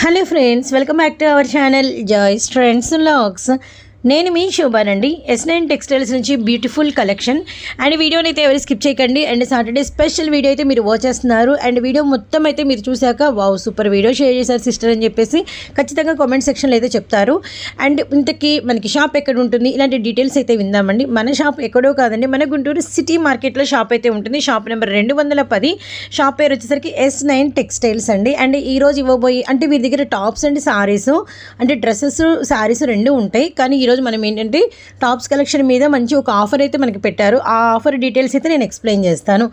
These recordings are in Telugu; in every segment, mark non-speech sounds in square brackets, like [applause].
Hello friends, welcome back to our channel Joyce Trends Logs. నేను మీ శోభానండి. ఎస్ నైన్ టెక్స్టైల్స్ నుంచి బ్యూటిఫుల్ కలెక్షన్ అండ్ వీడియోని అయితే ఎవరు స్కిప్ చేయకండి. అండ్ సాటర్డే స్పెషల్ వీడియో అయితే మీరు వాచ్ చేస్తున్నారు. అండ్ వీడియో మొత్తం అయితే మీరు చూశాక వావ్ సూపర్ వీడియో షేర్ చేశారు సిస్టర్ అని చెప్పేసి ఖచ్చితంగా కామెంట్ సెక్షన్లో అయితే చెప్తారు. అండ్ ఇంతకీ మనకి షాప్ ఎక్కడ ఉంటుంది? ఇలాంటి డీటెయిల్స్ అయితే విందామండి. మన షాప్ ఎక్కడో కాదండి. మన గుంటూరు సిటీ మార్కెట్లో షాప్ అయితే ఉంటుంది. షాప్ నెంబర్ రెండు వందల పది. షాప్ పేరు వచ్చేసరికి ఎస్ నైన్ టెక్స్టైల్స్ అండి. అండ్ ఈ రోజు ఇవ్వబోయి అంటే మీ దగ్గర టాప్స్ అండ్ సారీస్ అంటే డ్రెస్సెస్ సారీస్ రెండు ఉంటాయి. కానీ ఈరోజు మనం ఏంటంటే టాప్స్ కలెక్షన్ మీద మంచి ఒక ఆఫర్ అయితే మనకి పెట్టారు. ఆ ఆఫర్ డీటెయిల్స్ అయితే నేను ఎక్స్ప్లెయిన్ చేస్తాను.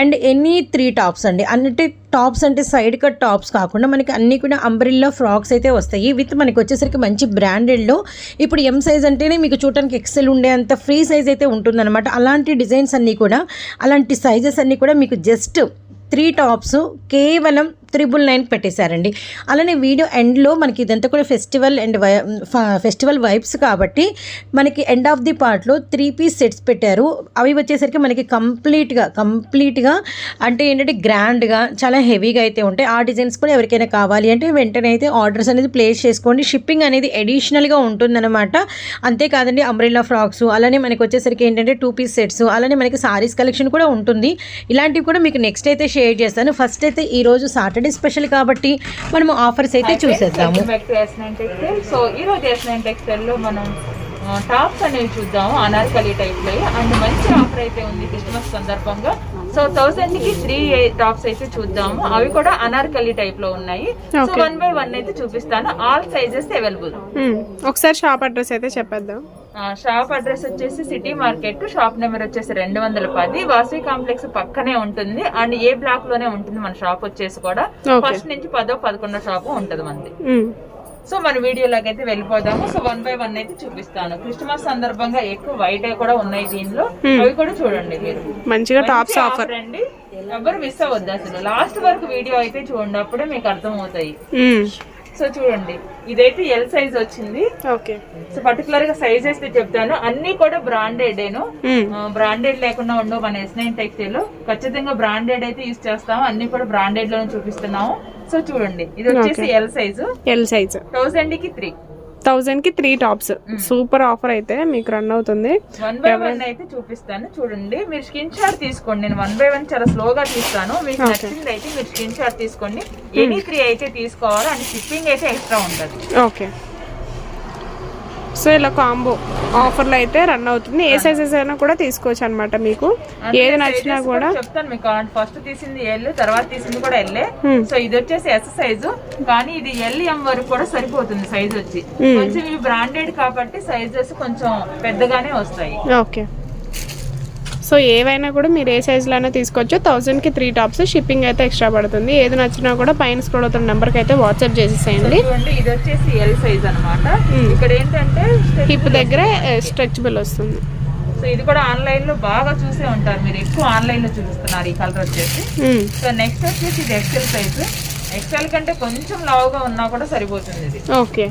అండ్ ఎనీ త్రీ టాప్స్ అండి. అంటే టాప్స్ అంటే సైడ్ కట్ టాప్స్ కాకుండా మనకి అన్ని కూడా అంబ్రిల్లా ఫ్రాక్స్ అయితే వస్తాయి. విత్ మనకి వచ్చేసరికి మంచి బ్రాండెడ్లో ఇప్పుడు ఎం సైజ్ అంటేనే మీకు చూడటానికి ఎక్సెల్ ఉండే అంత ఫ్రీ సైజ్ అయితే ఉంటుందన్నమాట. అలాంటి డిజైన్స్ అన్నీ కూడా అలాంటి సైజెస్ అన్నీ కూడా మీకు జస్ట్ త్రీ టాప్స్ కేవలం త్రిబుల్ నైన్ పెట్టేశారండి. అలానే వీడియో ఎండ్లో మనకి ఇదంతా కూడా ఫెస్టివల్ అండ్ ఫెస్టివల్ వైబ్స్ కాబట్టి మనకి ఎండ్ ఆఫ్ ది పార్ట్లో త్రీ పీస్ సెట్స్ పెట్టారు. అవి వచ్చేసరికి మనకి కంప్లీట్గా కంప్లీట్గా అంటే ఏంటంటే గ్రాండ్గా చాలా హెవీగా అయితే ఉంటాయి. ఆ డిజైన్స్ కూడా ఎవరికైనా కావాలి అంటే వెంటనే అయితే ఆర్డర్స్ అనేది ప్లేస్ చేసుకోండి. షిప్పింగ్ అనేది అడిషనల్గా ఉంటుందన్నమాట. అంతేకాదండి అంబ్రెల్లా ఫ్రాక్స్. అలానే మనకి వచ్చేసరికి ఏంటంటే టూ పీస్ సెట్స్. అలానే మనకి సారీస్ కలెక్షన్ కూడా ఉంటుంది. ఇలాంటివి కూడా మీకు నెక్స్ట్ అయితే షేర్ చేస్తాను. ఫస్ట్ అయితే ఈరోజు సాటర్డే సాటర్డే స్పెషల్ కాబట్టి మనము ఆఫర్స్ అయితే చూసేద్దాము. సో ఈ రోజు ఎస్ నైన్ టెక్స్టైల్లో మనం టాప్స్ అనేవి చూద్దాము అనార్కలి టైప్లో. అండ్ మంచి ఆఫర్ అయితే ఉంది క్రిస్మస్ సందర్భంగా. సో థౌసండ్కి త్రీ టాప్స్ అయితే చూద్దాము. అవి కూడా అనార్కలి టైప్లో ఉన్నాయి. సో. వన్ బై వన్ అయితే చూపిస్తాను. All sizes available. ఒకసారి షాప్ అడ్రస్ అయితే చెప్పేద్దాం. షాప్ అడ్రస్ వచ్చేసి సిటీ మార్కెట్ షాప్ నెంబర్ వచ్చేసి రెండు వందల పది. వాసవి కాంప్లెక్స్ పక్కనే ఉంటుంది. అండ్ ఏ బ్లాక్లోనే ఉంటుంది మన షాప్ వచ్చేసి కూడా. ఫస్ట్ నుంచి పదో పదకొండో షాప్ ఉంటది మనది. మ్మ్. సో మన వీడియోలోకి అయితే వెళ్ళిపోదాము. సో వన్ బై వన్ అయితే చూపిస్తాను. క్రిస్మస్ సందర్భంగా ఎక్కువ వైట్ కూడా ఉన్నాయి దీనిలో. అవి కూడా చూడండి మీరు. మంచిగా టాప్స్ ఆఫర్. అండి ఎవరు మిస్ అవ్వద్దు అసలు. లాస్ట్ వరకు వీడియో అయితే చూడండి అప్పుడే మీకు అర్థం అవుతాయి. సో చూడండి. ఇదైతే ఎల్ సైజ్ వచ్చింది. ఓకే. సో పర్టికులర్గా సైజ్ అయితే చెప్తాను. అన్ని కూడా బ్రాండెడ్. బ్రాండెడ్ లేకుండా ఉండవు మన ఎస్ నైన్ టెక్స్టైల్ ఖచ్చితంగా బ్రాండెడ్ అయితే యూస్ చేస్తాము. అన్ని కూడా బ్రాండెడ్లోనే చూపిస్తున్నాము. సో చూడండి. ఇది వచ్చేసి ఎల్ సైజు ఎల్ సైజ్ థౌసండ్కి త్రీ థౌజండ్కి త్రీ టాప్స్ సూపర్ ఆఫర్ అయితే మీకు రన్ అవుతుంది. వన్ బై వన్ అయితే చూపిస్తాను. చూడండి. మీరు స్క్రీన్ షాట్ తీసుకోండి. నేను వన్ బై వన్ చాలా స్లోగా తీస్తాను. మీకు నచ్చింది అయితే మీరు స్క్రీన్ షాట్ తీసుకోండి. ఎనీ త్రీ అయితే తీసుకోవాలి. అండ్ షిప్పింగ్ అయితే ఎక్స్ట్రా ఉంటుంది. ఓకే సో ఇలా కాంబో ఆఫర్లు అయితే రన్ అవుతుంది. ఏ సైజెస్ అయినా కూడా తీసుకోవచ్చు అనమాట మీకు. ఏది నచ్చినా కూడా చెప్తాను మీకు. ఫస్ట్ తీసింది ఎల్ తర్వాత తీసింది కూడా Hmm. సో ఇది వచ్చేసి ఎస్ సైజు కానీ ఇది ఎల్ ఎం వరకు కూడా సరిపోతుంది సైజ్ వచ్చి. కొంచెం ఇవి బ్రాండెడ్ కాబట్టి సైజెస్ కొంచెం పెద్దగానే వస్తాయి. ఓకే. సో ఏవైనా కూడా మీరు ఏ సైజులో అయినా తీసుకోవచ్చు. థౌజండ్కి త్రీ టాప్స్ షిప్పింగ్ అయితే ఎక్స్ట్రా పడుతుంది. ఏది నచ్చినా కూడా పైన స్క్రోల్ అవుతున్న నెంబర్కి అయితే వాట్సాప్ చేసేసేయండి. ఇది వచ్చేసి ఎల్ సైజ్ అన్నమాట. ఇక్కడ ఏంటంటే హిప్ దగ్గరే స్ట్రెచబుల్ వస్తుంది. సో ఇది కూడా ఆన్లైన్లో బాగా చూసే ఉంటారు. మీరు ఎక్కువ ఆన్లైన్లో చూపిస్తున్నారు ఈ కలర్ వచ్చేసి. సో నెక్స్ట్ వచ్చేసి ఇది ఎక్సెల్ సైజ్ ఎక్సెల్ కంటే కొంచెం లావుగా ఉన్నా కూడా సరిపోతుంది ఇది. ఓకే.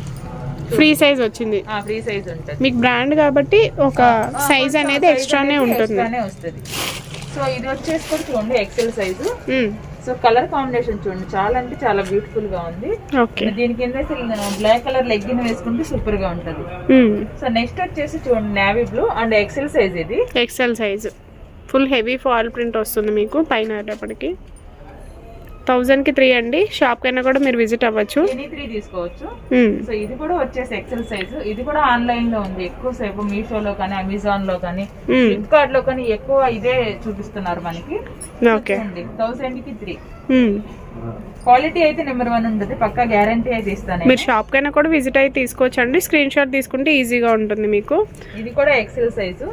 ఫ్రీ సైజ్ వచ్చింది. ఆ ఫ్రీ సైజ్ ఉంటుంది. మీకు బ్రాండ్ కాబట్టి ఒక సైజ్ అనేది ఎక్స్ట్రానే ఉంటుంది. వస్తుంది. సో ఇది వచ్చేసి కూడా చూడండి XL size. So colour combination చూడండి చాలా అంటే చాలా బ్యూటిఫుల్గా ఉంది. దీని కింద బ్లాక్ కలర్ లెగ్గిన్ వేసుకుంటే సూపర్గా ఉంటది. సో నెక్స్ట్ వచ్చేసి చూడండి navy blue and XL size ఇది. XL size full heavy foil print వస్తుంది మీకు పైన అయ్యేటప్పటికి. థౌజండ్కి త్రీ అండి. షాప్ కైనా కూడా మీరు విజిట్ అవ్వచ్చు. త్రీ తీసుకోవచ్చు. సో ఇది కూడా వచ్చేసి ఎక్సెల్ సైజ్ ఇది కూడా ఆన్లైన్లో ఉంది. ఎక్కువ సేపు మీషోలో కానీ అమెజాన్లో కానీ. ఫ్లిప్కార్ట్లో కానీ ఎక్కువ ఇదే చూపిస్తున్నారు మనకి. ఓకే థౌసండ్కి త్రీ. క్వాలిటీ అయితే నెంబర్ వన్ ఉంటుంది పక్కా గ్యారంటీ అయితే ఇస్తాను మీరు షాప్ కైనా కూడా విజిట్ అయితే తీసుకోవచ్చు అండి స్క్రీన్ షాట్ తీసుకుంటే ఈజీగా ఉంటుంది మీకు. ఇది కూడా ఎక్సెల్ సైజు.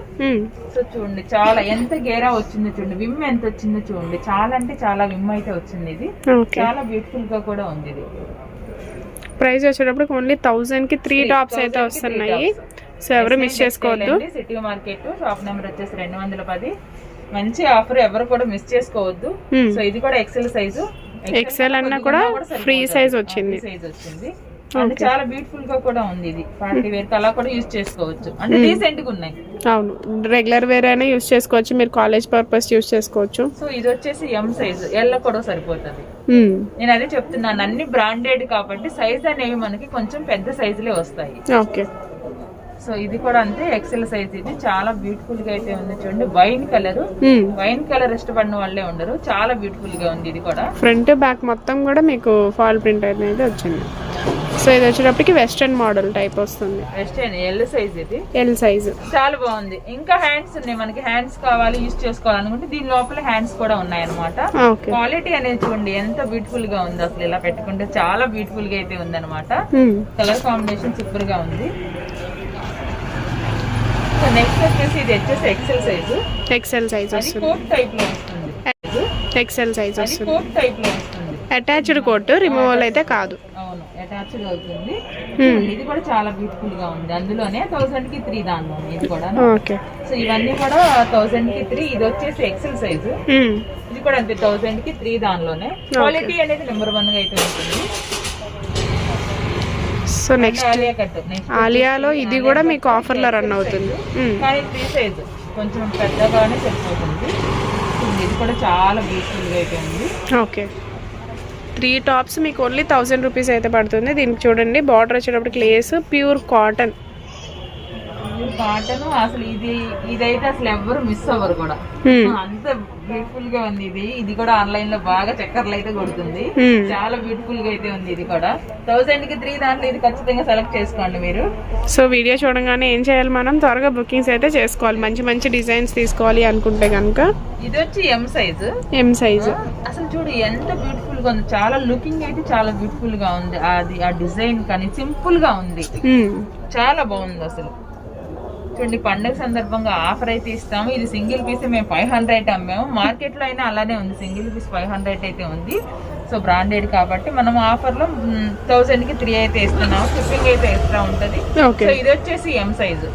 సో చూడండి చాలా ఎంత గేరా వచ్చిందో చూడండి విమ్ ఎంత వచ్చిందో చూడండి. చాలా అంటే చాలా విమ్ అయితే వచ్చింది ఇది. చాలా బ్యూటిఫుల్గా కూడా ఉంది ఇది. ప్రైస్ వచ్చేటప్పటికి ఓన్లీ థౌజండ్కి త్రీ టాప్స్ అయితే వస్తున్నాయి. సో ఎవరు మిస్ చేసుకోవద్దు. సిటీ మార్కెట్ షాప్ నెంబర్ వచ్చేసి రెండు వందల పది. మంచి ఆఫర్ ఎవరు కూడా మిస్ చేసుకోవద్దు. సో ఇది కూడా ఎక్సెల్ సైజు ఎక్సెల్ అన్నా కూడా ఫ్రీ సైజ్ వచ్చింది. సైజ్ వచ్చింది. అంటే చాలా బ్యూటిఫుల్గా కూడా ఉంది ఇది. పార్టీ వేర్ అలా కూడా యూజ్ చేసుకోవచ్చు. అంటే డీసెంట్గా ఉన్నాయి. అవును. రెగ్యులర్ వేర్ అయినా యూస్ చేసుకోవచ్చు. మీరు కాలేజ్ పర్పస్ యూస్ చేసుకోవచ్చు. సో ఇది వచ్చేసి ఎం సైజ్ ఎల్ కూడా సరిపోతుంది. మ్మ్. నేను అదే చెప్తున్నాను. అన్ని బ్రాండెడ్ కాబట్టి సైజ్ అనేవి మనకి కొంచెం పెద్ద సైజులే వస్తాయి. ఓకే సో ఇది కూడా అంతే ఎక్సెల్ సైజ్ ఇది. చాలా బ్యూటిఫుల్గా అయితే ఉంది చూడండి. Wine colour. వైన్ కలర్ ఇష్టపడిన వాళ్ళే ఉండరు. చాలా బ్యూటిఫుల్గా ఉంది ఇది కూడా. ఫ్రంట్ బ్యాక్ మొత్తం కూడా మీకు ఫాల్ ప్రింట్ అనేది వచ్చింది. సో ఇది వచ్చేటప్పటికి వెస్ట్రన్ మోడల్ టైప్ వస్తుంది. వెస్టర్న్ ఎల్ సైజ్ ఇది. ఎల్ సైజు చాలా బాగుంది. ఇంకా హ్యాండ్స్ ఉన్నాయి. మనకి హ్యాండ్స్ కావాలి యూస్ చేసుకోవాలనుకుంటే దీని లోపల హ్యాండ్స్ కూడా ఉన్నాయి అనమాట క్వాలిటీ అనేది చూడండి ఎంత బ్యూటిఫుల్గా ఉంది అసలు ఇలా పెట్టుకుంటే. చాలా బ్యూటిఫుల్గా అయితే ఉంది అనమాట. కలర్ కాంబినేషన్ సూపర్గా ఉంది. సో నెక్స్ట్ వచ్చేసి ఇది వచ్చేసి ఎక్సెల్ సైజు ఎక్సెల్ సైజ్ వస్తుంది. కోట్ టైప్లో వస్తుంది. ఎక్సెల్ సైజ్ వస్తుంది. కోట్ టైప్లో వస్తుంది. అటాచ్డ్ కోట్ రిమూవల్ అయితే కాదు. అవును అటాచ్డ్ అవుతుంది. Hmm. ఇది కూడా చాలా బ్యూటిఫుల్గా ఉంది. అందులోనే థౌసండ్కి త్రీ దానిలో ఇది కూడా. ఓకే సో ఇవన్నీ కూడా థౌసండ్కి త్రీ ఇది వచ్చేసి ఎక్సెల్ సైజు మ్మ్. ఇది కూడా అంతే థౌసండ్కి త్రీ దానిలోనే. క్వాలిటీ అనేది నెంబర్ వన్గా అయితే ఉంటుంది. సో నెక్స్ట్ ఆలియాలో ఇది కూడా మీకు ఆఫర్లో రన్ అవుతుంది. మ్మ్. కానీ త్రీ సైజ్ కొంచెం పెద్దగానే సరిపోతుంది. ఇది కూడా చాలా బ్యూటిఫుల్గా అయితే ఉంది. ఓకే త్రీ టాప్స్ మీకు ఓన్లీ థౌజండ్ రూపీస్ అయితే పడుతుంది. దీనికి చూడండి బార్డర్ వచ్చేటప్పటికి లేస్ ప్యూర్ కాటన్ కాటన్ అసలు ఇది ఇదైతే అసలు ఎవ్వరు మిస్ అవ్వరు కూడా. అంత బ్యూటిఫుల్గా ఉంది ఇది. ఇది కూడా ఆన్లైన్లో బాగా చక్కర్లు అయితే కొడుతుంది. చాలా బ్యూటిఫుల్గా అయితే ఉంది ఇది కూడా. థౌసండ్కి త్రీ దాంట్లో ఇది ఖచ్చితంగా సెలెక్ట్ చేసుకోండి మీరు. సో వీడియో చూడగానే ఏం చేయాలి మనం? త్వరగా బుకింగ్స్ అయితే చేసుకోవాలి. మంచి మంచి డిజైన్స్ తీసుకోవాలి అనుకుంటే కనుక ఇది వచ్చి ఎం సైజ్ ఎం సైజు అసలు చూడు ఎంత బ్యూటిఫుల్గా ఉంది. చాలా లుకింగ్ అయితే చాలా బ్యూటిఫుల్గా ఉంది. అది ఆ డిజైన్ కానీ సింపుల్గా ఉంది. చాలా బాగుంది అసలు. చూడండి పండుగ సందర్భంగా ఆఫర్ అయితే ఇస్తాము. ఇది సింగిల్ పీస్ మేము ఫైవ్ హండ్రెడ్ అమ్మాము. మార్కెట్లో అయినా అలానే ఉంది. సింగిల్ పీస్ ఫైవ్ హండ్రెడ్ అయితే ఉంది. సో బ్రాండెడ్ కాబట్టి మనం ఆఫర్లో థౌసండ్కి త్రీ అయితే ఇస్తున్నాము. షిప్పింగ్ అయితే ఎక్స్ట్రా ఉంటది. సో ఇది వచ్చేసి ఎం సైజు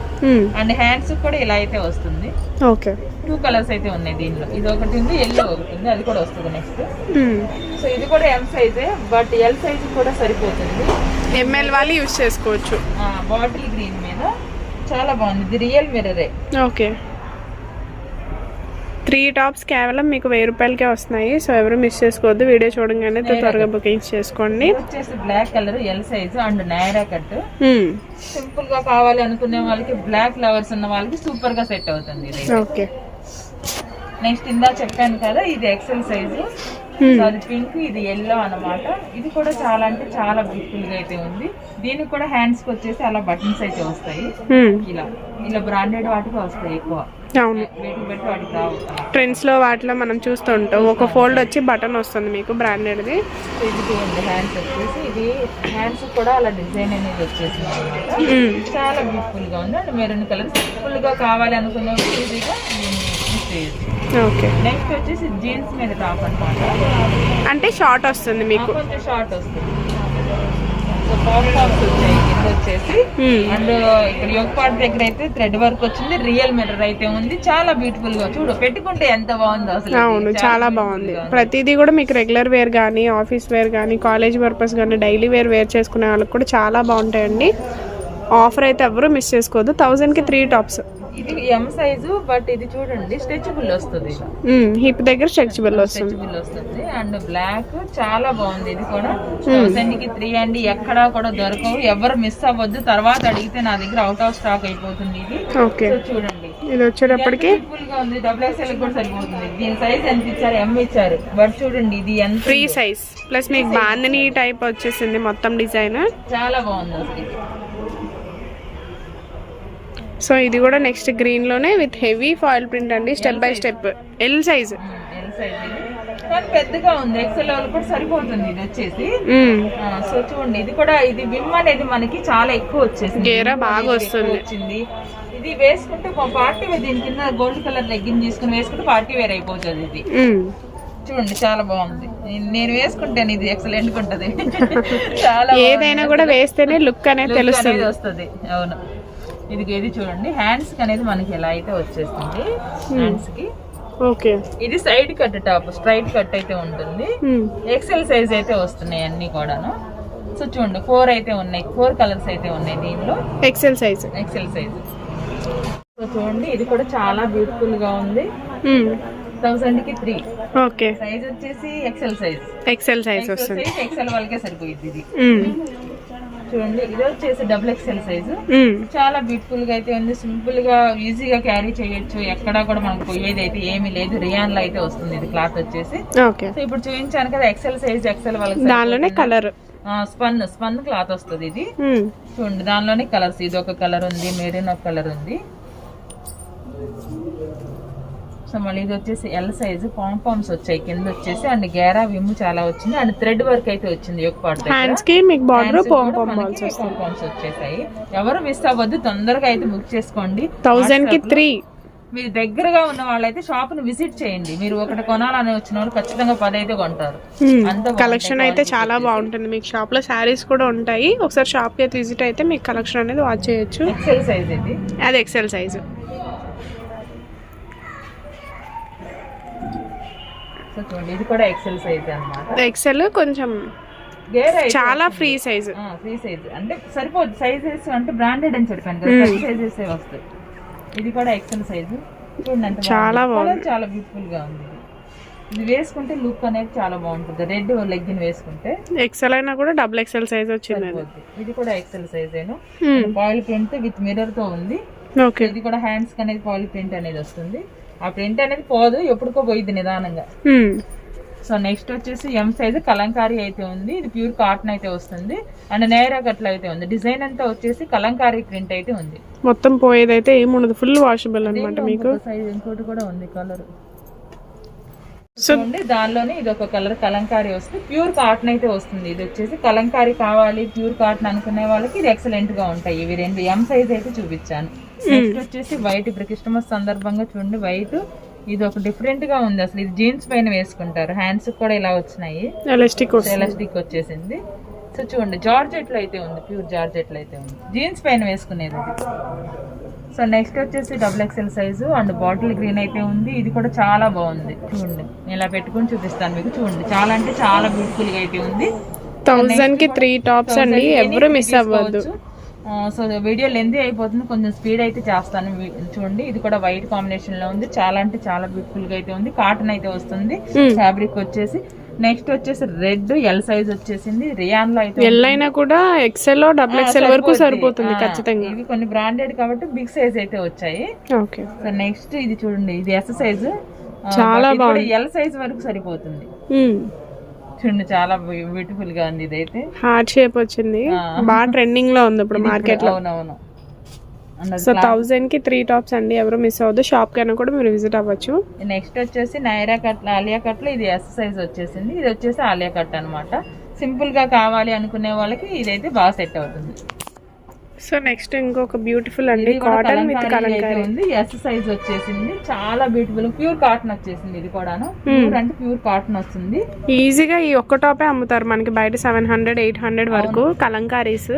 అండ్ హ్యాండ్స్ కూడా ఇలా అయితే వస్తుంది. ఓకే. టూ కలర్స్ అయితే ఉన్నాయి దీనిలో. ఇది ఒకటి ఉంది ఎల్లో ఒకటి ఉంది. అది కూడా వస్తుంది నెక్స్ట్ సో ఇది కూడా ఎం సైజే బట్ ఎల్ సైజ్ కూడా సరిపోతుంది. ఎంఎల్ వాళ్ళు యూస్ చేసుకోవచ్చు. బాటిల్ గ్రీన్ మీద. చాలా బాగుంది. ఇది రియల్ మిర్రరే. ఓకే. త్రీ టాప్స్ కేవలం మీకు వెయ్యి రూపాయలకే వస్తున్నాయి. సో ఎవరు మిస్ చేసుకోవద్దు. వీడియో చూడగానే త్వరగా బుకింగ్స్ చేసుకోండి. వచ్చేసి black colour L size and Naira cut. సింపుల్గా కావాలి అనుకునే వాళ్ళకి బ్లాక్ ఫ్లవర్స్ ఉన్న వాళ్ళకి సూపర్గా సెట్ అవుతుంది ఓకే. నెక్స్ట్ ఇందా చెప్పాను కదా ఇది ఎక్సెల్ సైజు. సో అది పింక్ ఇది ఎల్లో అన్నమాట. ఇది కూడా చాలా అంటే చాలా బ్యూటిఫుల్గా అయితే ఉంది. దీనికి కూడా హ్యాండ్స్కి వచ్చేసి అలా బటన్స్ అయితే వస్తాయి. మ్మ్. ఇలా ఇలా బ్రాండెడ్ వాటికి వస్తాయి ఎక్కువ. ట్రెండ్స్లో వాటిలో మనం చూస్తూ ఉంటాం ఒక ఫోల్డ్ వచ్చి బటన్ వస్తుంది మీకు బ్రాండెడ్ది సో ఇది హ్యాండ్స్ వచ్చేసి. ఇది హ్యాండ్స్ కూడా అలా డిజైన్ అనేది వచ్చేసింది అన్నమాట. మ్మ్. చాలా బ్యూటిఫుల్గా ఉంది. And maroon colour. సింపుల్గా కావాలి అనుకున్న ఈజీగా ఓకే. నెక్స్ట్ వచ్చేసి జీన్స్ మీద టాప్ అనమాట అంటే షార్ట్ వస్తుంది మీకు. కొంచెం షార్ట్ వస్తుంది. సో పాప్ టాప్స్ వచ్చాయి. కింద వచ్చేసి. అండ్ ఇక్కడ యోగ పార్ట్ దగ్గర అయితే థ్రెడ్ వర్క్ వచ్చింది. రియల్ మిర్రర్ అయితే ఉంది. చాలా బ్యూటిఫుల్గా చూడు. పెట్టుకుంటే ఎంత బాగుందో అసలు. అవును చాలా బాగుంది. ప్రతిదీ కూడా మీకు రెగ్యులర్ వేర్ కానీ ఆఫీస్ వేర్ కానీ కాలేజ్ పర్పస్ కానీ డైలీ వేర్ వేర్ చేసుకునే వాళ్ళకి కూడా చాలా బాగుంటాయండి. ఆఫర్ అయితే ఎవరు మిస్ చేసుకోవద్దు థౌజండ్కి త్రీ టాప్స్ ఇది ఎం సైజు బట్ ఇది చూడండి స్ట్రెచబుల్ వస్తుంది. హిప్ దగ్గర స్ట్రెచబుల్ వస్తుంది. స్ట్రెచబుల్ వస్తుంది. అండ్ బ్లాక్ చాలా బాగుంది. ఇది కూడా థౌసండ్కి త్రీ అండి ఎక్కడా కూడా దొరకవు. ఎవరు మిస్ అవ్వద్దు. తర్వాత అడిగితే నా దగ్గర అవుట్ ఆఫ్ స్టాక్ అయిపోతుంది ఇది. ఓకే. చూడండి. ఇది వచ్చేటప్పటికి ఉంది. డబుల్ ఎక్స్ఎల్ కూడా సరిపోతుంది. దీని సైజ్ ఎంత ఇచ్చారు? ఎం ఇచ్చారు. బట్ చూడండి ఇది ఎంత ఫ్రీ సైజ్ ప్లస్ మీకు బాందని టైప్ వచ్చేసింది మొత్తం డిజైన్ చాలా బాగుంది అసలు సో ఇది కూడా నెక్స్ట్ గ్రీన్లోనే విత్ హెవీ ఫాయిల్ ప్రింట్ అండి step by step. L size పెద్దగా ఉంది. ఎక్సెల్ కూడా సరిపోతుంది ఇది వచ్చేసి. సో చూడండి ఇది కూడా ఇది విమ్ అనేది మనకి చాలా ఎక్కువ వచ్చేసింది. గేరా బాగా వస్తుంది. వచ్చింది. ఇది వేసుకుంటే పార్టీ వేర్ దీని కింద గోల్డ్ కలర్ లెగ్గిన్ తీసుకుని వేసుకుంటే పార్టీ వేర్ అయిపోతుంది ఇది. చూడండి చాలా బాగుంది. నేను- వేసుకుంటాను ఇది ఎక్సలెంట్ ఉంటది. [laughs] చాలా ఏదైనా కూడా వేస్తేనే లుక్ అనేది తెలుస్తుంది. వస్తుంది. అవును. ఇది ఇది చూడండి. హ్యాండ్స్కి అనేది మనకి ఎలా అయితే వచ్చేస్తుంది? హ్యాండ్స్కి. ఓకే ఇది side cut top straight cut అయితే ఉంటుంది. ఎక్సెల్ సైజ్ అయితే వస్తున్నాయి అన్ని కూడాను. సో చూడండి ఫోర్ అయితే ఉన్నాయి. ఫోర్ కలర్స్ అయితే ఉన్నాయి దీనిలో. XL size XL size so చూడండి ఇది కూడా చాలా బ్యూటిఫుల్గా ఉంది. థౌసండ్కి త్రీ ఓకే సైజ్ వచ్చేసి ఎక్సెల్ సైజ్ ఎక్సెల్ సైజ్ వస్తుంది. ఎక్సెల్ వాళ్ళకే సరిపోయింది ఇది. చూడండి. ఇది వచ్చేసి డబుల్ ఎక్సెల్ సైజు. చాలా బ్యూటిఫుల్గా అయితే ఉంది. సింపుల్గా ఈజీగా క్యారీ చేయొచ్చు. ఎక్కడా కూడా మనకు పోయేది అయితే ఏమీ లేదు. రియాన్లో అయితే వస్తుంది ఇది క్లాత్ వచ్చేసి. సో ఇప్పుడు చూపించాను కదా ఎక్సెల్ సైజ్ ఎక్సెల్ వాళ్ళకి దానిలోనే కలర్ స్పన్ స్పన్ క్లాత్ వస్తుంది ఇది. చూడండి దానిలోనే కలర్స్ ఇది ఒక కలర్ ఉంది మెరూన్ ఒక కలర్ ఉంది. సో మళ్ళీ ఇది వచ్చేసి ఎల్ సైజ్ పాంపామ్స్ వచ్చాయి. కింద వచ్చేసి అండ్ గేరా విమ్ చాలా వచ్చింది. అండ్ థ్రెడ్ వర్క్ అయితే వచ్చింది యొక్క పాంపామ్స్ వచ్చేసాయి. ఎవరు మిస్ అవ్వద్దు తొందరగా అయితే బుక్ చేసుకోండి. థౌజండ్కి త్రీ మీరు దగ్గరగా ఉన్న వాళ్ళైతే షాప్ని విజిట్ చేయండి. మీరు ఒకటి కొనాలని వచ్చిన వాళ్ళు ఖచ్చితంగా పది అయితే కొంటారు. అంత కలెక్షన్ అయితే చాలా బాగుంటుంది. మీకు షాప్లో శారీస్ కూడా ఉంటాయి. ఒకసారి షాప్కి అయితే విజిట్ అయితే మీకు కలెక్షన్ అనేది వాచ్ చేయొచ్చు. ఎక్సెల్ సైజ్ ఇది. అది ఎక్సెల్ సైజు సో చూడండి. ఇది కూడా ఎక్సెల్ సైజ్ అన్నమాట. ఎక్సెల్ కొంచెం చాలా ఫ్రీ సైజు ఫ్రీ సైజ్ అంటే సరిపోదు. సైజెస్ అంటే బ్రాండెడ్ అని చెప్పాను కదా. సైజెస్ వస్తాయి. ఇది కూడా ఎక్సెల్ సైజు చూడండి చాలా బాగుంది. చాలా బ్యూటిఫుల్గా ఉంది. ఇది. వేసుకుంటే లుక్ అనేది చాలా బాగుంటుంది. రెడ్ లెగ్గిన్ వేసుకుంటే ఎక్సెల్ అయినా కూడా డబుల్ ఎక్సెల్ సైజ్ వచ్చింది. ఇది కూడా ఎక్సెల్ సైజ్ ఏను. Hmm. పాయిల్ ప్రింట్ విత్ మిర్రర్తో ఉంది. ఓకే ఇది కూడా హ్యాండ్స్ అనేది పాయిల్ ప్రింట్ అనేది వస్తుంది. ఆ ప్రింట్ అనేది పోదు ఎప్పుడుకో పోయిద్ది నిదానంగా. సో నెక్స్ట్ వచ్చేసి ఎం సైజ్ కలంకారీ అయితే ఉంది ఇది ప్యూర్ కాటన్ అయితే వస్తుంది అండ్ నేరా గట్ల అయితే ఉంది. డిజైన్ అంతా వచ్చేసి కలంకారీ ప్రింట్ అయితే ఉంది. మొత్తం పోయేదైతే ఏముండదు ఫుల్ వాషబుల్ అనమాట మీకు. సైజ్ ఇంకోటి కూడా ఉంది కలర్ చూడండి దానిలోనే ఇది ఒక కలర్ కలంకారీ వస్తుంది. ప్యూర్ కాటన్ అయితే వస్తుంది. ఇది వచ్చేసి కలంకారీ కావాలి ప్యూర్ కాటన్ అనుకునే వాళ్ళకి ఇది ఎక్సలెంట్గా ఉంటాయి. ఇవి రెండు ఎం సైజ్ అయితే చూపించాను. నెక్స్ట్ వచ్చేసి వైట్ ఇప్పుడు క్రిస్టమస్ సందర్భంగా చూడండి వైట్ ఇది ఒక డిఫరెంట్గా ఉంది. అసలు ఇది జీన్స్ పైన వేసుకుంటారు. హ్యాండ్స్ కూడా ఇలా వచ్చినాయి. ఎలాస్టిక్ వచ్చేసింది. సో చూడండి జార్జెట్లో అయితే ఉంది. ప్యూర్ జార్జెట్లో అయితే ఉంది. జీన్స్ పైన వేసుకునేది సో నెక్స్ట్ వచ్చేసి double XL size and bottle green అయితే ఉంది. ఇది కూడా చాలా బాగుంది. చూడండి. నేను ఇలా పెట్టుకొని చూపిస్తాను మీకు. చూడండి. చాలా అంటే చాలా బ్యూటిఫుల్గా అయితే ఉంది. థౌజండ్కి త్రీ టాప్స్ అండి. ఎవరు మిస్ అవ్వద్దు. సో వీడియో లెంతీ అయిపోతుంది. కొంచెం స్పీడ్ అయితే చేస్తాను. చూడండి. ఇది కూడా వైట్ కాంబినేషన్లో ఉంది. చాలా అంటే చాలా బ్యూటిఫుల్గా అయితే ఉంది. కాటన్ అయితే వస్తుంది. Hmm. ఫ్యాబ్రిక్ వచ్చేసి నెక్స్ట్ వచ్చేసి రెడ్ ఎల్ సైజ్ వచ్చేసింది. రియాన్లో అయితే ఎల్ అయినా కూడా ఎక్సెల్ డబుల్ ఎక్సెల్ వరకు. సరిపోతుంది ఖచ్చితంగా. ఇవి కొన్ని బ్రాండెడ్ కాబట్టి బిగ్ సైజ్ అయితే వచ్చాయి. ఓకే. సో నెక్స్ట్ ఇది చూడండి ఇది ఎస్ సైజ్ చాలా ఎల్ సైజ్ వరకు సరిపోతుంది. చూడండి చాలా బ్యూటిఫుల్గా ఉంది ఇదైతే. హార్ట్ షేప్ వచ్చింది. బాగా ట్రెండింగ్లో ఉంది ఇప్పుడు మార్కెట్లో. అవునవును. సో థౌజండ్కి త్రీ టాప్స్ అండి. ఎవరు మిస్ అవ్వద్దు. షాప్ కైనా కూడా మీరు విజిట్ అవ్వచ్చు. నెక్స్ట్ వచ్చేసి నైరా కట్ ఆలియా కట్లో ఇది ఎస్ సైజ్ వచ్చేసింది. ఇది వచ్చేసి ఆలియా కట్ అన్నమాట. సింపుల్గా కావాలి అనుకునే వాళ్ళకి ఇదైతే బాగా సెట్ అవుతుంది. సో నెక్స్ట్ ఇంకొక బ్యూటిఫుల్ అండి. కాటన్ విత్ కలంకారీ ఉంది. ఎస్ సైజ్ వచ్చేసింది. చాలా బ్యూటిఫుల్ ప్యూర్ కాటన్ వచ్చేసింది ఇది కూడాను. ప్యూర్ అంటే ప్యూర్ కాటన్ వస్తుంది. ఈజీగా ఈ ఒక్క టాపే అమ్ముతారు. మనకి బయట సెవెన్ హండ్రెడ్ ఎయిట్ హండ్రెడ్ వరకు కలంకారీస్.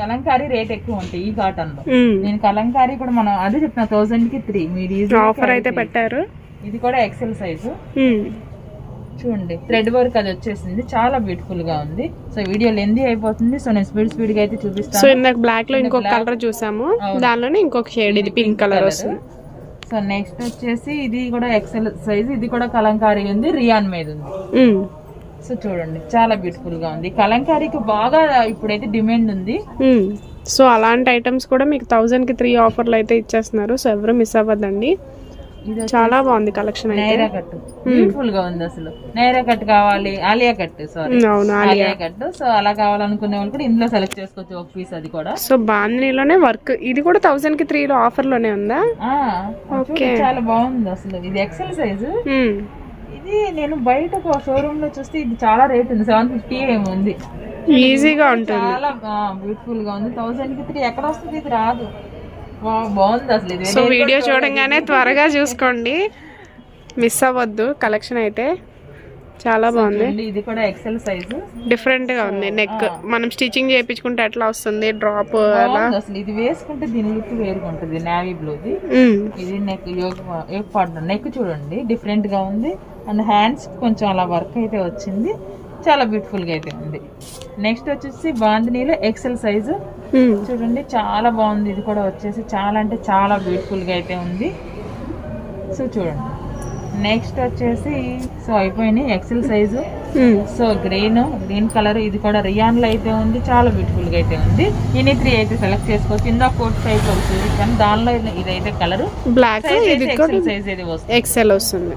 కలంకారీ రేట్ ఎక్కువ ఉంటాయి ఈ కాటన్లో నేను కలంకారీ కూడా మనం అదే చెప్తున్నా థౌసండ్కి త్రీ మీరు ఆఫర్ అయితే. పెట్టారు. ఇది కూడా ఎక్సెల్ సైజు. చూడండి థ్రెడ్ వర్క్ అది వచ్చేసింది. చాలా బ్యూటిఫుల్గా ఉంది. సో వీడియో లెందీ అయిపోతుంది. సో నేను స్పీడ్ స్పీడ్గా అయితే సో చూపిస్తాను ఇందాక బ్లాక్లో ఇంకొక కలర్ చూసాము. దానిలోనే ఇంకొక షేడ్ ఇది పింక్ కలర్ వస్తుంది. సో నెక్స్ట్ వచ్చేసి ఇది కూడా ఎక్సెల్ సైజ్ ఇది కూడా కలంకారీ ఉంది. రియాన్ మీద ఉంది. సో చూడండి చాలా బ్యూటిఫుల్గా ఉంది. కలంకారీకి బాగా ఇప్పుడైతే డిమాండ్ ఉంది. సో అలాంటి ఐటమ్స్ కూడా మీకు థౌజండ్కి త్రీ ఆఫర్లు అయితే ఇచ్చేస్తున్నారు. సో ఎవరు మిస్ అవ్వద్దండి. చాలా బాగుంది కలెక్షన్ అయితే. నైరా కట్ బ్యూటిఫుల్గా ఉంది అసలు. నైరా కట్ కావాలి ఆలియా కట్ సారీ అవును ఆలియా. కట్ సో అలా కావాలనుకునే వాళ్ళు కూడా ఇందులో సెలెక్ట్ చేసుకోవచ్చు ఒక పీస్ అది కూడా. సో బాందినీలోనే వర్క్ ఇది కూడా థౌజండ్కి త్రీలో ఆఫర్లోనే ఉందా? చూడు, చాలా బాగుంది అసలు. ఇది ఎక్సెల్ సైజు. ఇది నేను బయట షోరూమ్లో చూస్తే ఇది చాలా రేట్ ఉంది. సెవెన్ ఫిఫ్టీ ఏమో ఉంది. ఈజీగా ఉంటుంది. చాలా బ్యూటిఫుల్గా ఉంది. థౌసండ్కి త్రీ ఎక్కడ వస్తుంది? ఇది రాదు. బాగుంది అసలు సో వీడియో చూడంగానే త్వరగా చూసుకోండి. మిస్ అవ్వద్దు కలెక్షన్ అయితే. చాలా బాగుంది. ఇది కూడా ఎక్సెల్ సైజు డిఫరెంట్గా ఉంది నెక్ మనం స్టిచ్చింగ్ చేయించుకుంటే ఎట్లా వస్తుంది? డ్రాప్ బాగుంది అసలు. ఇది వేసుకుంటే దీని లుక్ వేరుగా ఉంటుంది నావీ బ్లూది ఇది నెక్ యోగ పార్ట్నర్ నెక్ చూడండి డిఫరెంట్గా ఉంది. అండ్ హ్యాండ్స్ కొంచెం అలా వర్క్ అయితే వచ్చింది. చాలా బ్యూటిఫుల్గా అయితే ఉంది. నెక్స్ట్ వచ్చేసి బాందినీలో ఎక్సెల్ సైజు. చూడండి చాలా బాగుంది. ఇది కూడా వచ్చేసి చాలా అంటే చాలా బ్యూటిఫుల్గా అయితే ఉంది. సో చూడండి. నెక్స్ట్ వచ్చేసి సో అయిపోయినాయి XL size. So green green colour ఇది కూడా రియాన్లో అయితే ఉంది చాలా బ్యూటిఫుల్గా అయితే ఉంది. ఇన్ని త్రీ అయితే సెలెక్ట్ చేసుకోవచ్చు ఇందా కోట్ సైజ్ అవుతుంది కానీ దానిలో ఇది- ఇదైతే కలర్ బ్లాక్ ఎక్సెల్ సైజ్ ఇది వస్తుంది. ఎక్సెల్ వస్తుంది.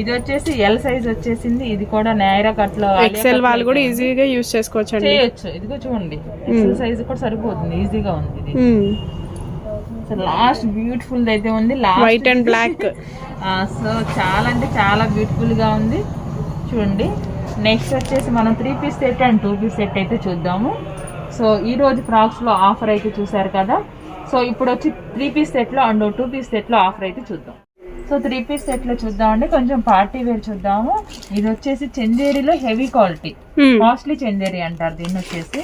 ఇది వచ్చేసి ఎల్ సైజ్ వచ్చేసింది ఇది కూడా నైరా కట్లో ఎక్సెల్ వాళ్ళు కూడా ఈజీగా యూజ్ చేసుకోవచ్చు చేయొచ్చు ఇదిగో చూడండి. ఎక్సెల్ సైజ్ కూడా సరిపోతుంది ఈజీగా ఉంది ఇది. సో లాస్ట్ బ్యూటిఫుల్ అయితే ఉంది. Last white and black so చాలా అంటే చాలా బ్యూటిఫుల్గా ఉంది. చూడండి. నెక్స్ట్ వచ్చేసి మనం three piece set and two piece set అయితే చూద్దాము. సో ఈ రోజు ఫ్రాక్స్లో ఆఫర్ అయితే చూసారు కదా. సో ఇప్పుడు వచ్చి త్రీ పీస్ సెట్లో అండ్ టూ పీస్ సెట్లో ఆఫర్ అయితే చూద్దాం. సో త్రీ పీస్ సెట్లో చూద్దామండి. కొంచెం పార్టీ వేర్ చూద్దాము. ఇది వచ్చేసి చందేరిలో హెవీ క్వాలిటీ కాస్ట్లీ చందేరి అంటారు దీన్ని వచ్చేసి.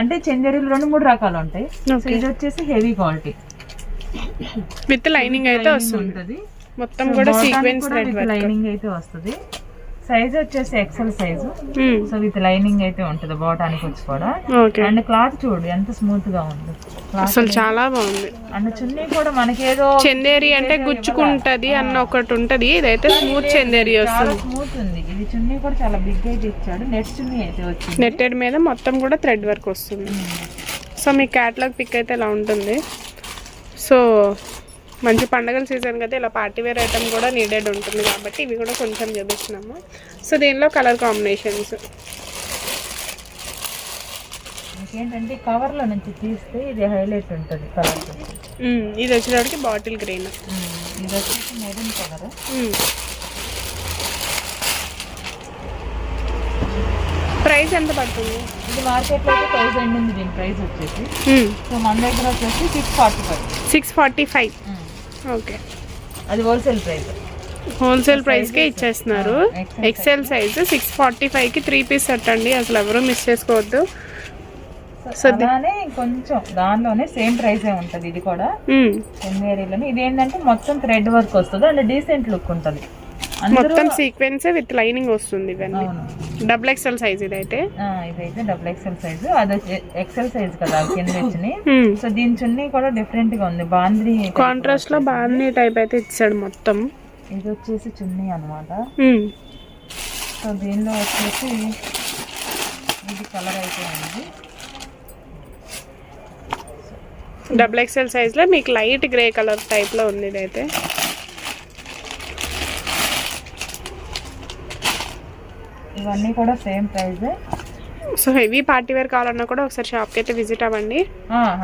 అంటే చందేరీలు రెండు మూడు రకాలు ఉంటాయి. సో. ఇది వచ్చేసి హెవీ క్వాలిటీ విత్ లైనింగ్ అయితే వస్తుంది. మొత్తం కూడా సీక్వెన్స్ లైనింగ్ అయితే వస్తుంది. సైజ్ వచ్చేసి XL size so with lining అయితే ఉంటుంది బాటానికి వచ్చి కూడా. అండ్ క్లాత్ చూడు ఎంత స్మూత్గా ఉంది. అసలు చాలా బాగుంది. అండ్ చున్నీ కూడా మనకేదో చందేరి అంటే గుచ్చుకుంటది అన్న ఒకటి ఉంటది. ఇదైతే స్మూత్ చందేరి వస్తుంది. స్మూత్ ఉంది. ఇది చున్నీ కూడా చాలా బిగ్ అయితే ఇచ్చాడు నెట్ చున్నీ అయితే వచ్చింది. నెట్టెడ్ మీద మొత్తం కూడా థ్రెడ్ వర్క్ వస్తుంది. సో మీ క్యాట్లాగ్ పిక్ అయితే ఇలా ఉంటుంది? సో మంచి పండగల సీజన్ కదా ఇలా పార్టీ వేర్ ఐటమ్ కూడా నీడెడ్ ఉంటుంది కాబట్టి ఇవి కూడా కొంచెం చూపిస్తున్నాము. సో దీనిలో కలర్ కాంబినేషన్స్. ఇంకేంటంటే కవర్లో నుంచి తీస్తే ఇది హైలైట్ ఉంటుంది కలర్. ఇది వచ్చేటప్పటికి బాటిల్ గ్రీన్. ఇది వచ్చేసి మెరూన్ కలర్. ప్రైస్ ఎంత పడుతుంది? ఇది మార్కెట్లో అయితే థౌసండ్ ఉంది దీని ప్రైస్ వచ్చేసి. సో మన దగ్గర వచ్చేసి six forty five six forty five. Okay అది హోల్సేల్ ప్రైస్ హోల్సేల్ ప్రైస్కే ఇచ్చేస్తున్నారు. ఎక్సెల్ సైజ్ సిక్స్ ఫార్టీ ఫైవ్కి త్రీ పీస్ సెట్ అండి. అసలు ఎవరు మిస్ చేసుకోవద్దు. సో కొంచెం దానిలోనే సేమ్ ప్రైసే ఉంటది. ఇది కూడా. చందేరీలోనే ఇది ఏంటంటే మొత్తం థ్రెడ్ వర్క్ వస్తుంది. అండ్ డీసెంట్ లుక్ ఉంటది. మొత్తం సీక్వెన్స్ విత్ లైనింగ్ వస్తుంది ఇవన్నీ. డబుల్ ఎక్స్ఎల్ సైజ్ ఇదైతే. ఇదైతే డబుల్ ఎక్సెల్ సైజ్ అది ఎక్సెల్ సైజ్ కదా కింద వచ్చినాయి మ్మ్. సో దీని చున్నీ కూడా డిఫరెంట్గా ఉంది. బాంద్రీ కాంట్రాస్ట్లో బాగుంది టైప్ అయితే ఇచ్చాడు మొత్తం. ఇది వచ్చేసి చున్నీ అన్నమాట. మ్మ్. సో దీనిలో వచ్చేసి ఇది కలర్ అయితే ఉంది. డబుల్ ఎక్స్ఎల్ సైజ్లో మీకు లైట్ గ్రే కలర్ టైప్లో ఉంది ఇదైతే. ఇవన్నీ కూడా same price so heavy party wear కావాలన్నా కూడా ఒకసారి షాప్కి అయితే విజిట్ అవ్వండి.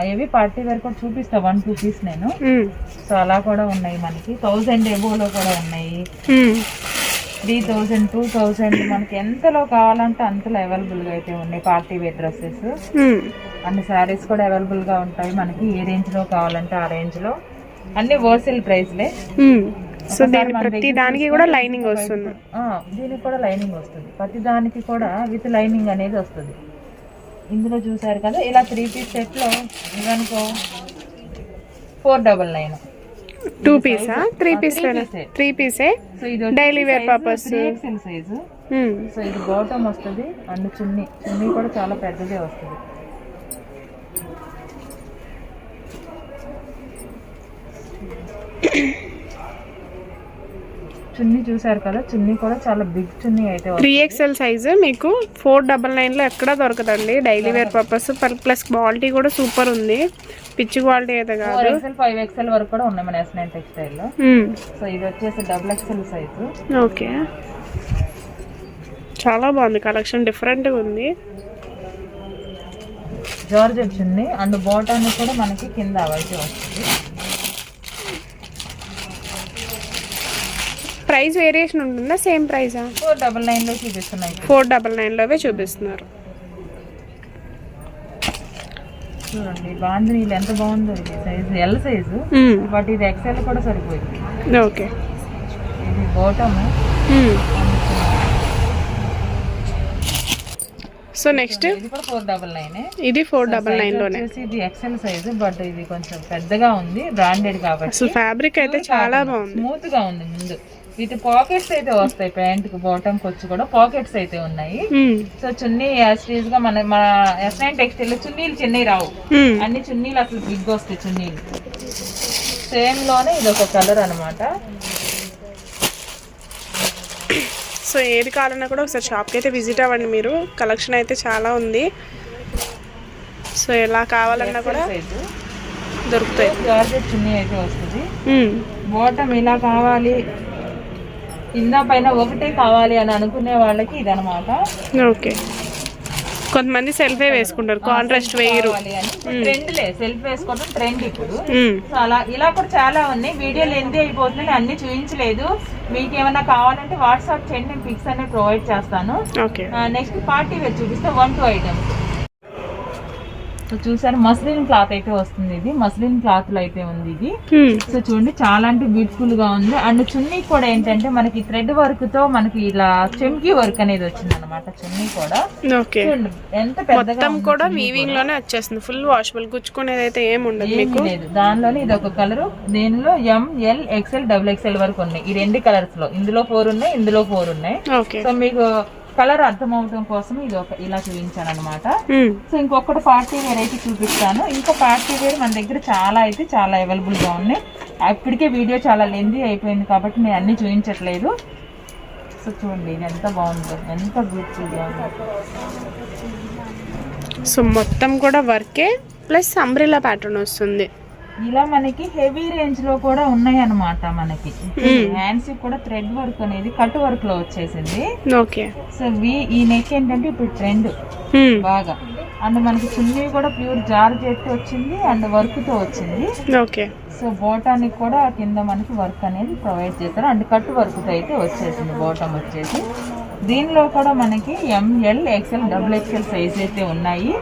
హెవీ పార్టీ వేర్ కూడా చూపిస్తా వన్ టూ పీస్ నేను. సో అలా కూడా ఉన్నాయి మనకి. థౌజండ్ ఎబోలో కూడా ఉన్నాయి. త్రీ థౌజండ్ టూ థౌజండ్ మనకి ఎంతలో కావాలంటే అంతలో అవైలబుల్గా అయితే ఉన్నాయి పార్టీ వేర్ డ్రెస్సెస్. అన్ని శారీస్ కూడా అవైలబుల్గా ఉంటాయి మనకి. ఏ రేంజ్లో కావాలంటే ఆ రేంజ్లో. అన్ని హోల్సేల్ ప్రైస్లే. సో దీని ప్రతి దానికి కూడా లైనింగ్ వస్తుంది. దీనికి కూడా లైనింగ్ వస్తుంది. ప్రతి దానికి కూడా విత్ లైనింగ్ అనేది వస్తుంది. ఇందులో చూసారు కదా ఇలా త్రీ పీస్ సెట్లో ఇదనుకో ఫోర్ డబల్ నైన్ టూ పీసా త్రీ పీస్. త్రీ పీసే సో ఇది Daily wear purpose. Three XL size మ్మ్. సో ఇది బాటమ్ వస్తుంది అండ్ చున్నీ. చున్నీ కూడా చాలా పెద్దదే వస్తుంది. చున్నీ చూసారు కదా చున్నీ కూడా చాలా బిగ్ చున్నీ అయితే త్రీ ఎక్స్ఎల్ సైజ్ మీకు ఫోర్ డబల్ నైన్లో ఎక్కడా దొరకదండి. Daily wear purpose plus quality కూడా సూపర్ ఉంది. పిచ్చి క్వాలిటీ అయితే కాదు. ఎక్స్ఎల్ ఫైవ్ ఎక్స్ఎల్ వరకు కూడా ఉన్నాయి మన ఎస్ నైన్ టెక్స్టైల్లో. సో ఇది వచ్చేసి డబుల్ ఎక్స్ఎల్ సైజు ఓకే. చాలా బాగుంది కలెక్షన్ డిఫరెంట్గా ఉంది. జార్జెట్ చున్నీ అండ్ బాటమ్ కూడా మనకి కింద అవైతే వస్తుంది. ప్రైస్ వేరియేషన్ ఉంటుందా? సేమ్ ప్రైజా ఫోర్ డబల్ నైన్లో చూపిస్తున్నాయి. ఫోర్ డబల్ నైన్లోవే చూపిస్తున్నారు. చూడండి బాంధనీలు ఎంత బాగుందో ఇది సైజు ఎల్ సైజు. బట్ ఇది ఎక్సెల్ కూడా సరిపోయింది. ఓకే. ఇది బాటమ్. So next? ఇది కూడా ఫోర్ డబల్ నైన్. ఇది ఫోర్ డబల్ నైన్లోనే. వచ్చేసి ఇది ఎక్సెల్ సైజు బట్ ఇది కొంచెం పెద్దగా ఉంది బ్రాండెడ్ కాబట్టి. అసలు ఫ్యాబ్రిక్ అయితే చాలా బాగుంది. స్మూత్గా ఉంది ముందు. విత్ పాకెట్స్ అయితే వస్తాయి ప్యాంట్కి బాటమ్ వచ్చి కూడా పాకెట్స్ అయితే ఉన్నాయి. సో చున్నీ యాస్టీజ్గా మన మన ఎస్ నైన్ టెక్స్టైల్ చున్నీలు చిన్నవి రావు. అన్ని చున్నీలు అసలు బిగ్ వస్తాయి చున్నీలు. సేమ్లోనే ఇది ఒక కలర్ అన్నమాట. సో ఏది కావాలన్నా కూడా ఒకసారి షాప్కి అయితే విజిట్ అవ్వండి మీరు. కలెక్షన్ అయితే చాలా ఉంది. సో ఎలా కావాలన్నా కూడా దొరుకుతాయి. జార్జెట్ చున్నీ అయితే వస్తుంది. బాటమ్ ఇలా కావాలి. కింద పైన ఒకటే కావాలి అని అనుకునే వాళ్ళకి ఇదనమాట ఓకే. కొంతమంది సెల్ఫే వేసుకుంటారు కాంట్రాస్ట్ వేయరు. ట్రెండ్లే సెల్ఫ్ వేసుకోవడం ట్రెండ్ ఇప్పుడు. సో అలా ఇలా కూడా చాలా ఉన్నాయి. వీడియోలు ఎంది అయిపోతుంది నేను అన్ని చూపించలేదు మీకు ఏమన్నా కావాలంటే వాట్సాప్ చేయండి నేను పిక్స్ అనే ప్రొవైడ్ చేస్తాను. నెక్స్ట్ పార్టీ వేర్ చూపిస్తే వన్ టూ ఐటమ్స్ సో చూసారు మస్లిన్ క్లాత్ అయితే వస్తుంది ఇది. మస్లిన్ క్లాత్లో అయితే ఉంది ఇది. సో చూడండి చాలా అంటే బ్యూటిఫుల్గా ఉంది. అండ్ చున్నీ కూడా ఏంటంటే మనకి థ్రెడ్ వర్క్తో మనకి ఇలా చెంకి వర్క్ అనేది వచ్చింది అనమాట చున్నీ కూడా. చూడండి ఎంత పెద్దగా కూడా వీవింగ్లోనే వచ్చేస్తుంది. ఫుల్ వాషబుల్ గుచ్చుకునేది అయితే ఏమి ఉండదు ఏమీ మీకు. లేదు. దానిలోనే ఇది ఒక కలర్ దీనిలో? M L XL double XL వరకు ఉన్నాయి. ఈ రెండు కలర్స్లో ఇందులో ఫోర్ ఉన్నాయి ఇందులో ఫోర్ ఉన్నాయి. సో మీకు కలర్ అర్థం అవడం కోసం ఇది ఒక ఇలా చూపించాను అనమాట. సో ఇంకొకటి పార్టీ వేర్ అయితే చూపిస్తాను. ఇంకో పార్టీ వేర్ మన దగ్గర చాలా అయితే చాలా అవైలబుల్గా ఉన్నాయి. ఇప్పటికే వీడియో చాలా లెందీ అయిపోయింది కాబట్టి నేను అన్ని చూపించట్లేదు. సో చూడండి ఇది ఎంత బాగుందో ఎంత బ్యూటిఫుల్గా ఉందో. సో మొత్తం కూడా వర్కే ప్లస్ అంబ్రెలా ప్యాటర్న్ వస్తుంది. ఇలా మనకి హెవీ రేంజ్లో కూడా ఉన్నాయి అన్నమాట మనకి హ్యాండ్స్ కూడా థ్రెడ్ వర్క్ అనేది కట్ వర్క్లో వచ్చేసింది. ఓకే. సో వి ఈ నెక్ ఏంటంటే ఇప్పుడు ట్రెండ్. బాగా. అండ్ మనకి చున్నీ కూడా ప్యూర్ జార్ చేతి వచ్చింది అండ్ వర్క్తో వచ్చింది. ఓకే. సో బోటానికి కూడా కింద మనకి వర్క్ అనేది ప్రొవైడ్ చేస్తారు. అండ్ కట్ వర్క్తో అయితే వచ్చేసింది బోటం వచ్చేసి. దీనిలో కూడా మనకి M L XL double XL size అయితే ఉన్నాయి.